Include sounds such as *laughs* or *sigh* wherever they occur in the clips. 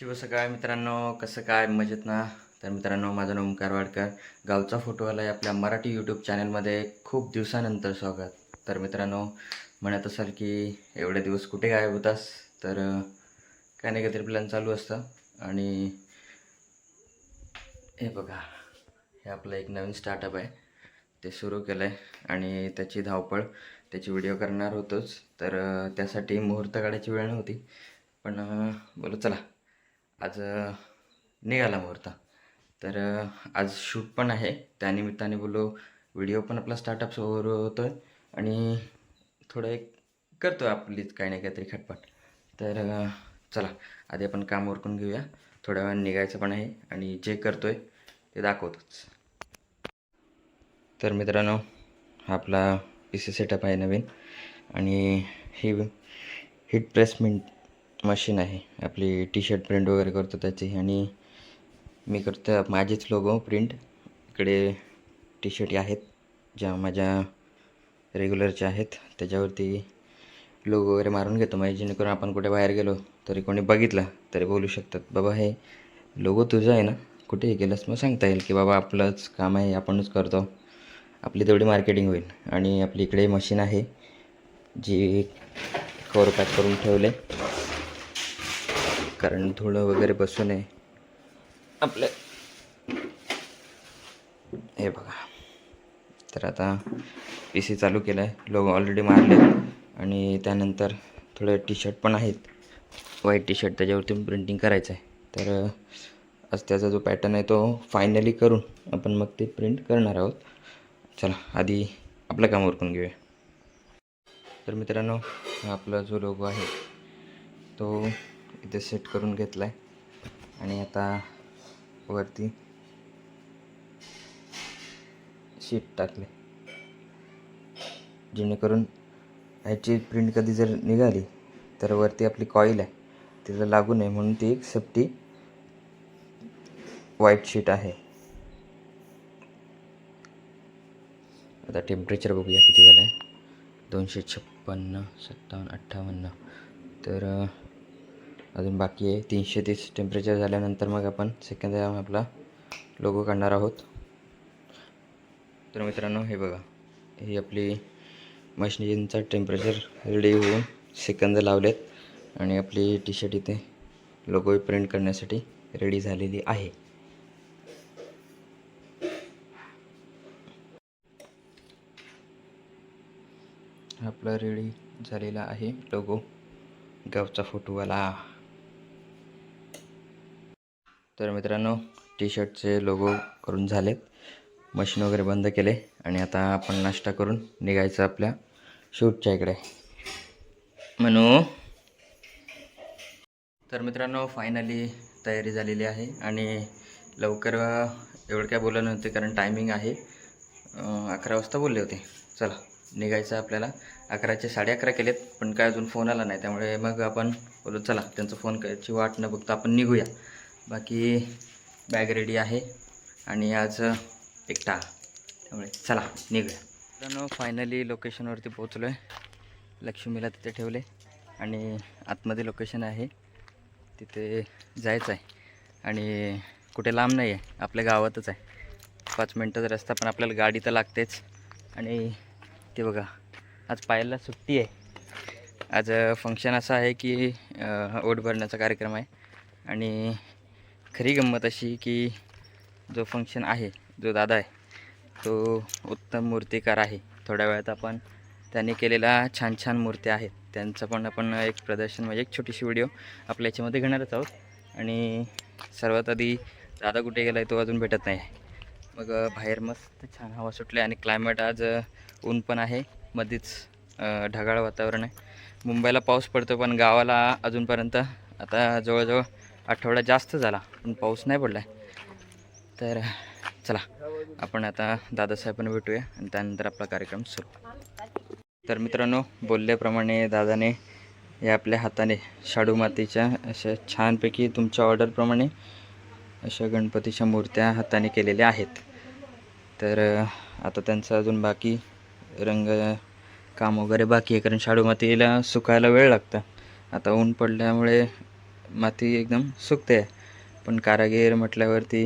शुभ सकाळ मित्रांनो. कसं काय? मजेत ना? तर मित्रांनो माझं नाव ओंकार वाडकर. गावचा फोटोवाला आहे आपल्या मराठी यूट्यूब चॅनलमध्ये खूप दिवसानंतर स्वागत. तर मित्रांनो म्हणत असाल की एवढे दिवस कुठे गायब होतास? तर अं, काय नाही काहीतरी प्लॅन चालू असतं. आणि हे बघा हे आपलं एक नवीन स्टार्टअप आहे. ते सुरू केलं आहे आणि त्याची धावपळ त्याची व्हिडिओ करणार होतोच. तर त्यासाठी मुहूर्त काढायची वेळ नव्हती. पण अं, बोलो चला. आज निघाला मुहूर्त. तर आज शूट पण आहे. त्यानिमित्ताने बोललो व्हिडिओ पण आपला स्टार्टअप होतो आहे आणि थोडं एक करतो आहे आपलीच काही नाही काहीतरी खटपट. तर चला आधी आपण काम उरकून घेऊया. थोड्या वेळाने निघायचं पण आहे आणि जे करतो आहे ते दाखवतोच. तर मित्रांनो हा आपला पी सी सेटअप आहे नवीन. आणि ही हिट प्रेसमेंट मशीन आहे. आपली टी शर्ट प्रिंट वगैरे करतो त्याची. आणि मी करतो माझेच लोगो प्रिंट इकडे टी शर्ट आहेत ज्या माझ्या रेग्युलरच्या आहेत. त्याच्यावरती लोगो वगैरे मारून घेतो. म्हणजे जेणेकरून आपण कुठे बाहेर गेलो तरी कोणी बघितलं तरी बोलू शकतात. बाबा हे लोगो तुझा आहे ना? कुठेही गेलंस? मग सांगता येईल की बाबा आपलंच काम आहे आपणच करतो. आपली तेवढी मार्केटिंग होईल. आणि आपली इकडे मशीन आहे जी कवर पॅक करून ठेवले. कारण धुळं वगैरे बसू नये. आपलं. हे बघा. तर आता पी सी चालू केलं आहे लोगो ऑलरेडी मारले आणि त्यानंतर थोडे टी शर्ट पण आहेत. व्हाईट टी शर्ट त्याच्यावरती प्रिंटिंग करायचं आहे तर आज त्याचा जो पॅटर्न आहे तो फायनली करून आपण मग ते प्रिंट करणार आहोत. चला आधी आपलं काम उरकून घेऊया. तर मित्रांनो आपला जो लोगो आहे तो इथे सेट करून घेतला आहे आणि आता वरती शीट टाकले. जेणेकरून ह्याची प्रिंट कधी जर निघाली तर वरती आपली कॉईल आहे तिला लागू नये. म्हणून ती एक सेफ्टी व्हाईट शीट आहे. आता टेम्परेचर बघूया किती झालं आहे दोनशे छप्पन्न सत्तावन्न अठ्ठावन्न. तर अजून बाकी आहे. तीनशे तीस टेम्परेचर झाल्यानंतर मग आपण सेकंड आपला लोगो काढणार आहोत. तर मित्रांनो हे बघा. ही आपली मशीनचा टेम्परेचर रेडी होऊन सेकंद लावलेत. आणि आपली टी शर्ट इथे लोगो प्रिंट करण्यासाठी रेडी झालेली आहे. आपला रेडी झालेला आहे लोगो गावचा फोटोवाला तर मित्रांनो टी शर्टचे लोगो करून झालेत. मशीन वगैरे बंद केले आणि आता आपण नाश्ता करून निघायचं आपल्या शूटच्या इकडे. म्हणू तर मित्रांनो फायनली तयारी झालेली आहे आणि लवकर एवढं काय बोललं नव्हते कारण टायमिंग आहे. अकरा वाजता बोलले होते. चला निघायचं आपल्याला. अकराचे साडे अकरा केलेत पण काय अजून फोन आला नाही. त्यामुळे मग आपण बोलू चला त्यांचा फोन करायची वाट न बघता आपण निघूया. बाकी बॅग रेडी आहे. आणि आज एकटा. त्यामुळे चला निघूया. मित्रांनो फायनली लोकेशनवरती पोचलो आहे लक्ष्मीला तिथे ठेवले. आणि आतमध्ये लोकेशन आहे. तिथे जायचं आहे आणि कुठे लांब नाही आहे आपल्या गावातच आहे. पाच मिनटाचा रस्ता पण आपल्याला गाडी तर लागतेच. आणि ते बघा आज पायाला सुट्टी आहे. आज फंक्शन असं आहे की ओट भरण्याचा कार्यक्रम आहे. आणि खरी गंमत अशी की जो फंक्शन आहे जो दादा आहे तो उत्तम मूर्तिकार आहे. थोड्या वेळात आपण त्यांनी केलेला छान छान मूर्त्या आहेत. त्यांचं पण आपण एक प्रदर्शन म्हणजे एक छोटीशी व्हिडिओ आपल्या याच्यामध्ये घेणारच आहोत. आणि सर्वात आधी दादा कुठे गेला आहे तो अजून भेटत नाही. आहे मग बाहेर मस्त छान हवा सुटली आणि क्लायमेट आज ऊन पण आहे. मध्येच ढगाळ वातावरण आहे. मुंबईला पाऊस पडतो पण गावाला अजूनपर्यंत आता जवळजवळ आठवडा जास्त झाला पण पाऊस नाही पडला आहे तर चला आपण आता दादासाहेबांना भेटूया आणि त्यानंतर आपला कार्यक्रम सुरू. तर मित्रांनो बोलल्याप्रमाणे दादाने या आपल्या हाताने शाडू मातीच्या अशा छानपैकी तुमच्या ऑर्डरप्रमाणे अशा गणपतीच्या मूर्त्या हाताने केलेल्या आहेत. तर आता त्यांचं अजून बाकी रंग काम वगैरे बाकी आहे कारण शाडू मातीला सुकायला वेळ लागतं. आता ऊन पडल्यामुळे माती एकदम सुकते. आहे पण कारागीर म्हटल्यावरती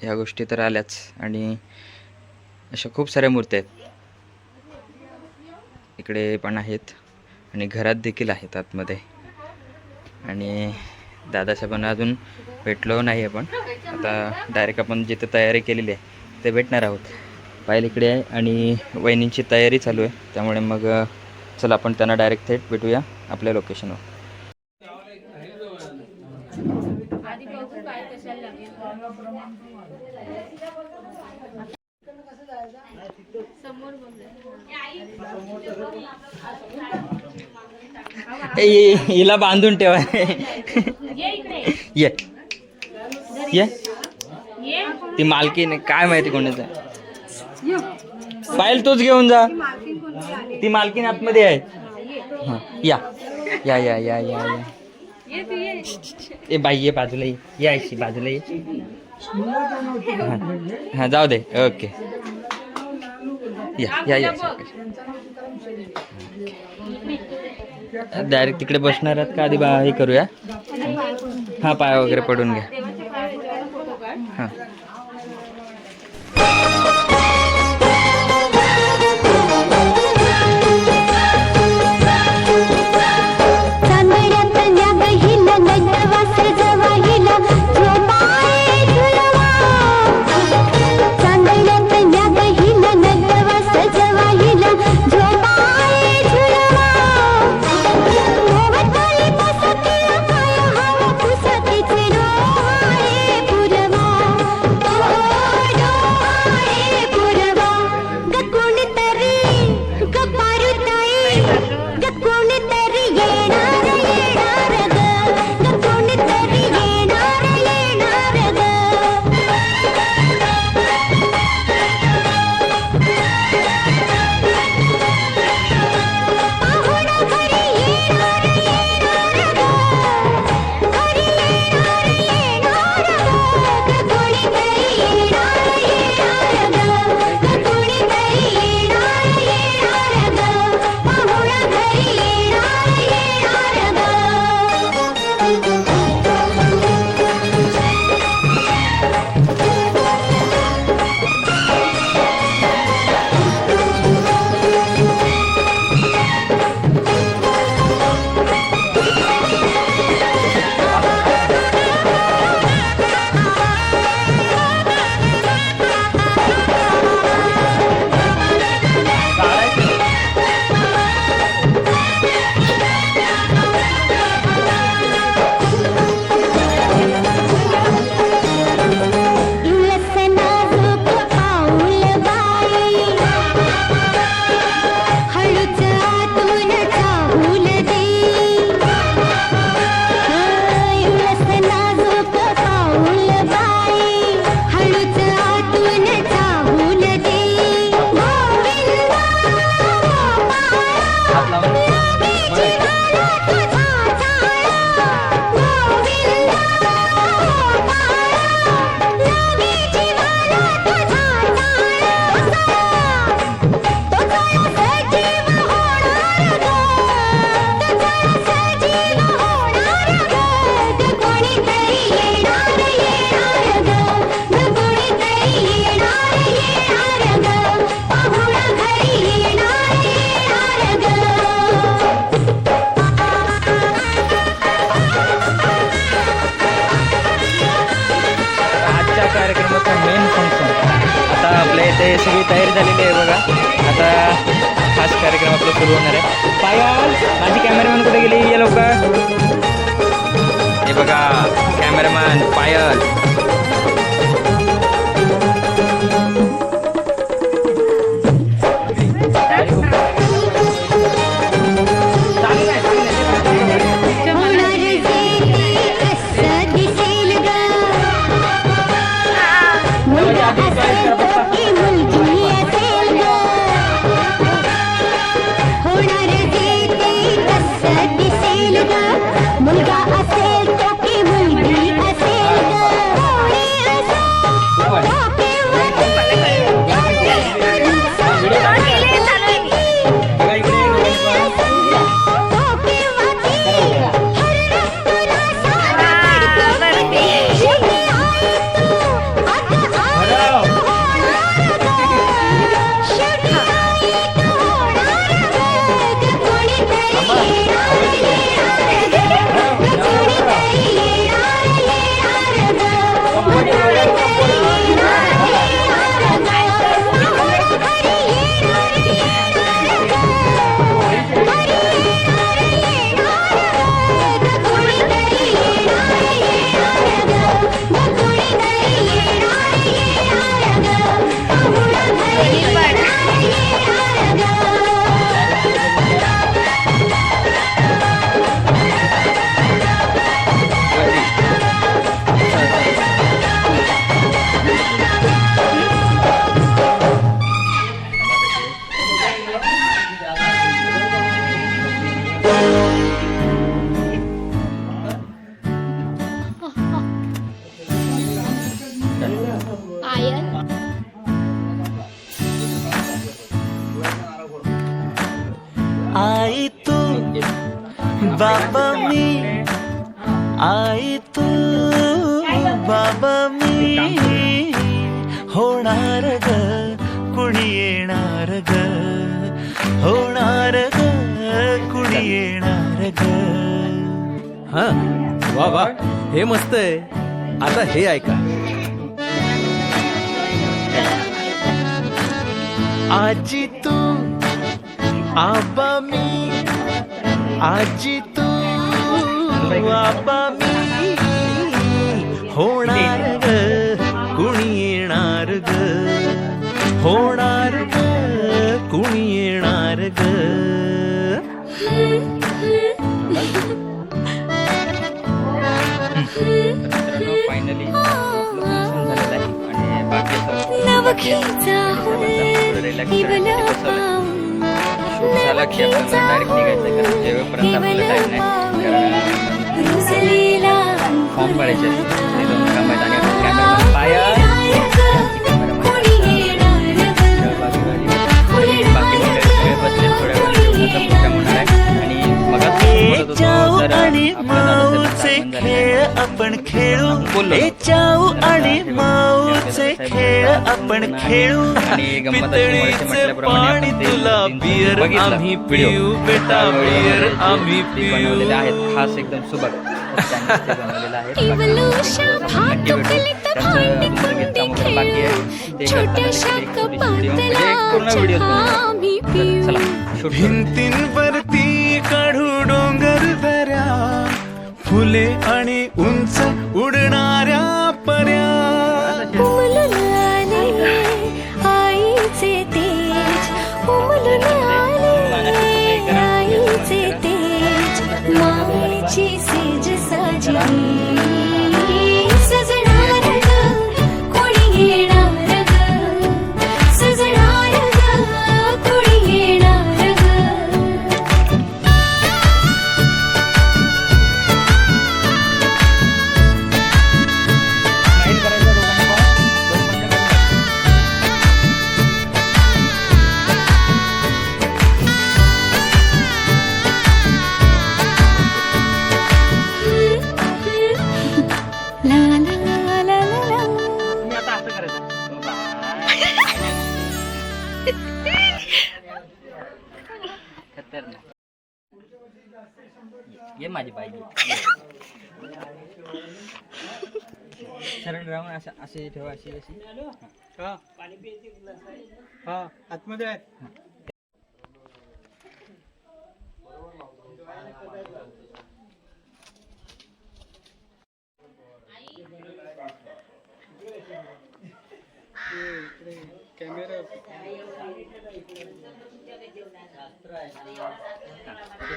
ह्या गोष्टी तर आल्याच आणि अशा खूप साऱ्या मूर्त्या आहेत. इकडे पण आहेत आणि घरात देखील आहेत आतमध्ये. आणि दादासाहेबांना अजून भेटलो नाही आपण. आता डायरेक्ट आपण जिथे तयारी केलेली आहे ते भेटणार आहोत. पायल इकडे आहे आणि वहिनींची तयारी चालू आहे. त्यामुळे मग चला आपण त्यांना डायरेक्ट थेट भेटूया आपल्या लोकेशनवर आधी बघू काय कशाला लागेल समोर हिला बांधून ठेवा. ये ये. ती मालकीन आहे, काय माहिती कोणाचं. पायल तूच घेऊन जा. ती मालकीन आतमध्ये आहे. हां या. या. या या या ए बाई ये बाजूला ये. ये आयशी बाजूला ये. हां जाऊ दे. ओके. या या या. डायरेक्ट तिकडे बसणार आहात का? आधी बा हे करूया. हा पाय वगैरे पडून घ्या. आपल्या इथे सगळी तयारी झालेली आहे बघा. आता खास कार्यक्रम आपला सुरू होणार आहे. पायल माझी कॅमेरामॅन कुठे गेली? या लोक मुलगा असेल बाबा मी होणार ग कुणी येणार ग? होणार ग कुणी येणार ग? हा वा वा हे मस्त आहे. आता हे ऐका. आजी तू आबा मी आजी तू आबा मी. होणार ग कुणी येणार ग? होणार ग कुणी येणार ग? फायनली झाला की डायरेक्ट निघायचं कारण जेवेपर्यंत आपल्याला टाईम नाही कारण फॉर्म भरायचे आहेत. ते दोन काम आहेत. आणि आपण पाया खेळ आपण खेळू ए जाऊ आणि माऊचे खेळ आपण खेळू पितळीचे पाणी तुला बियर आम्ही. पिऊ बेटा बियर आम्ही पिऊ. आहेत खास एकदम सुबक. बनवलेलं आहे बाकी आहे. ते म्हणजे पूर्ण व्हिडिओ चला शूट करू. भिंतींवरती काढू डोंगर दऱ्या. फुले आणि उंच उडणाऱ्या पर्या. ये माझी ये. सरळ राहून असं असे ठेवा अशी अशी. आता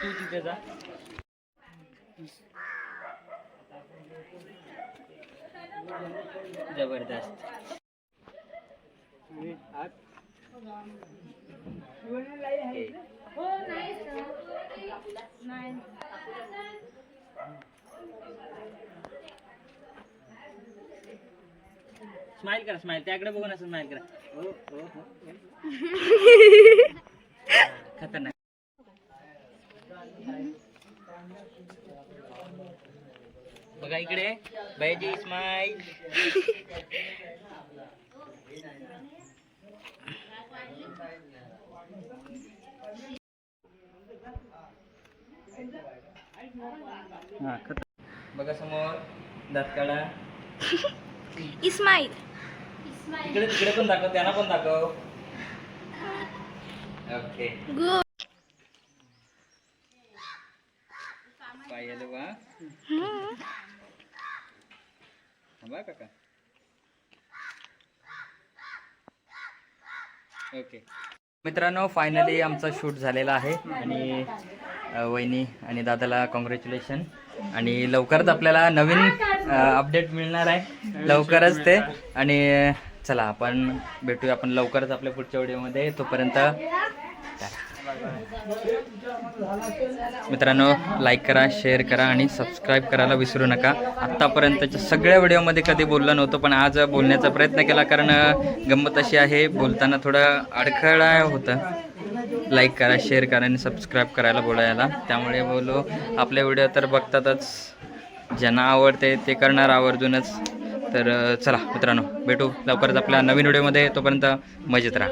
तू तिथे जा जबरदस्त स्माइल करा स्माइल त्याकडे बघून असं स्माइल करा. हो. खतरनाक. बघा इकडे. बायजी स्माइल हा खतर बघा समोर दातकाडा इस्माईल *laughs* इकडे तिकडे पण दाखव त्यांना पण दाखव. ओके गुड पायाला वा थांबा काका. ओके मित्रांनो फायनली आमचा शूट झालेला आहे. आणि वहिनी आणि दादाला कॉंग्रॅच्युलेशन आणि लवकरच आपल्याला नवीन अपडेट मिळणार आहे. लवकरच ते. आणि चला आपण भेटूया आपण लवकरच आपल्या पुढच्या व्हिडिओमध्ये. तोपर्यंत मित्रांनो लाईक करा शेअर करा आणि सबस्क्राईब करायला विसरू नका. आत्तापर्यंतच्या सगळ्या व्हिडिओमध्ये कधी बोललो नव्हतो पण आज बोलण्याचा प्रयत्न केला कारण गंमत अशी आहे बोलताना थोडं अडखळा होतं. लाईक करा शेअर करा आणि सबस्क्राईब करायला बोलायला. त्यामुळे बोलो आपले व्हिडिओ तर बघतातच. ज्यांना आवडते ते करणार आवर्जूनच. तर चला मित्रांनो भेटू लवकरच आपल्या नवीन व्हिडिओमध्ये. तोपर्यंत मजेत राहा.